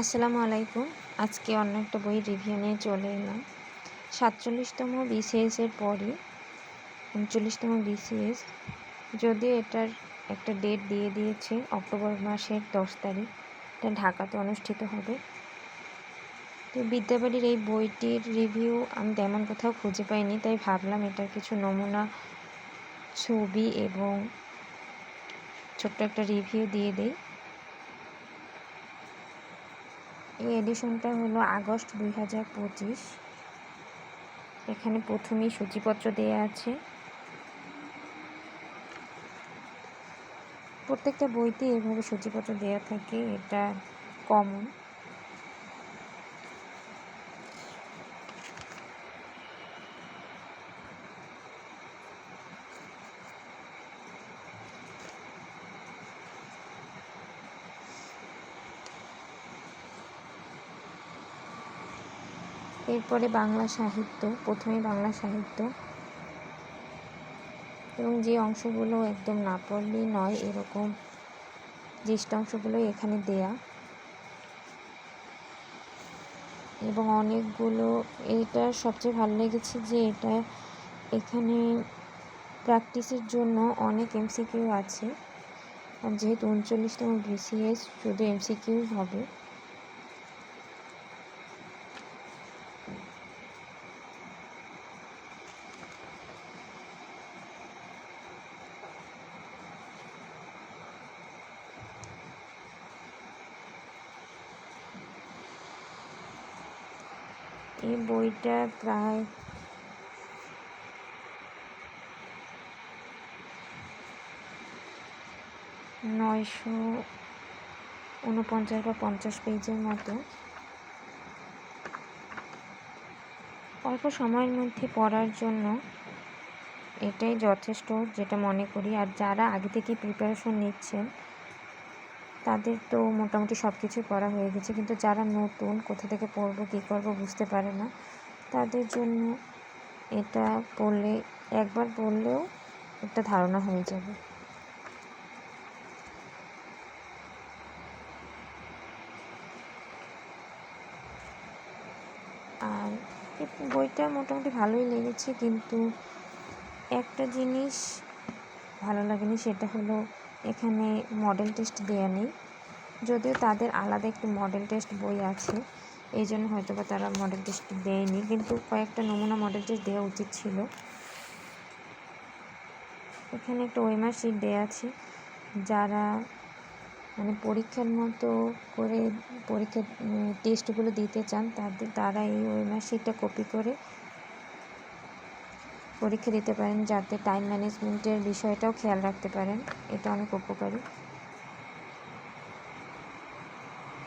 আসসালামু আলাইকুম। আজকে অন্য একটা বই রিভিউ নিয়ে চলে এলাম। সাতচল্লিশতম বিসিএস এর পরে, উনচল্লিশতম বিসিএস যদিও এটার একটা ডেট দিয়ে দিয়েছে অক্টোবর মাসের দশ তারিখ, এটা ঢাকাতে অনুষ্ঠিত হবে। তো বিদ্যাবাড়ির এই বইটির রিভিউ আমি তেমন কোথাও খুঁজে পাইনি, তাই ভাবলাম এটার কিছু নমুনা, ছবি এবং ছোট্ট একটা রিভিউ দিয়ে দিই। এই এডিশনটা হলো আগস্ট দুই হাজার পঁচিশ। এখানে প্রথমেই সূচিপত্র দেয়া আছে। প্রত্যেকটা বইতে এভাবে সূচিপত্র দেওয়া থাকে, এটা কমন এরপরে বাংলা সাহিত্য, প্রথমে বাংলা সাহিত্য। এবং যে অংশগুলো একদম না পড়লেই নয়, এরকম জ্যেষ্ঠ অংশগুলো এখানে দেয়া। এবং অনেকগুলো এটা সবচেয়ে ভালো লেগেছে যে এটা এখানে প্র্যাকটিসের জন্য অনেক এমসিকিউ আছে। আর যেহেতু উনচল্লিশতম বিসিএস শুধু এমসিকিউ হবে। এই বইটা প্রায় নয়শো উনপঞ্চাশ বা পঞ্চাশ পেজের মতো। অল্প সময়ের মধ্যে পড়ার জন্য এটাই যথেষ্ট, যেটা মনে করি। আর যারা আগে থেকে প্রিপারেশন নিচ্ছেন তাদের তো মোটামুটি সব কিছু করা হয়ে গেছে। কিন্তু যারা নতুন, কোথা থেকে পড়ব, কী করব বুঝতে পারে না। তাদের জন্য এটা পড়লে, একবার পড়লেও একটা ধারণা হয়ে যাবে। আর বইটা মোটামুটি ভালোই লেগেছে, কিন্তু একটা জিনিস ভালো লাগেনি, সেটা হলো এখানে মডেল টেস্ট দেওয়া নেই। যদিও তাদের আলাদা একটি মডেল টেস্ট বই আছে, এই জন্য হয়তো বা তারা মডেল টেস্ট দেয়নি, কিন্তু কয়েকটা নমুনা মডেল টেস্ট দেওয়া উচিত ছিল। এখানে একটা ওয়েমার শিট দেওয়া আছে, যারা মানে পরীক্ষার মতো করে পরীক্ষার টেস্টগুলো দিতে চান, তাদের, তারা এই ওয়েমার শিটটা কপি করে পরীক্ষা দিতে পারেন যাতে টাইম ম্যানেজমেন্টের বিষয়টাও খেয়াল রাখতে পারেন। এটা অনেক উপকারী।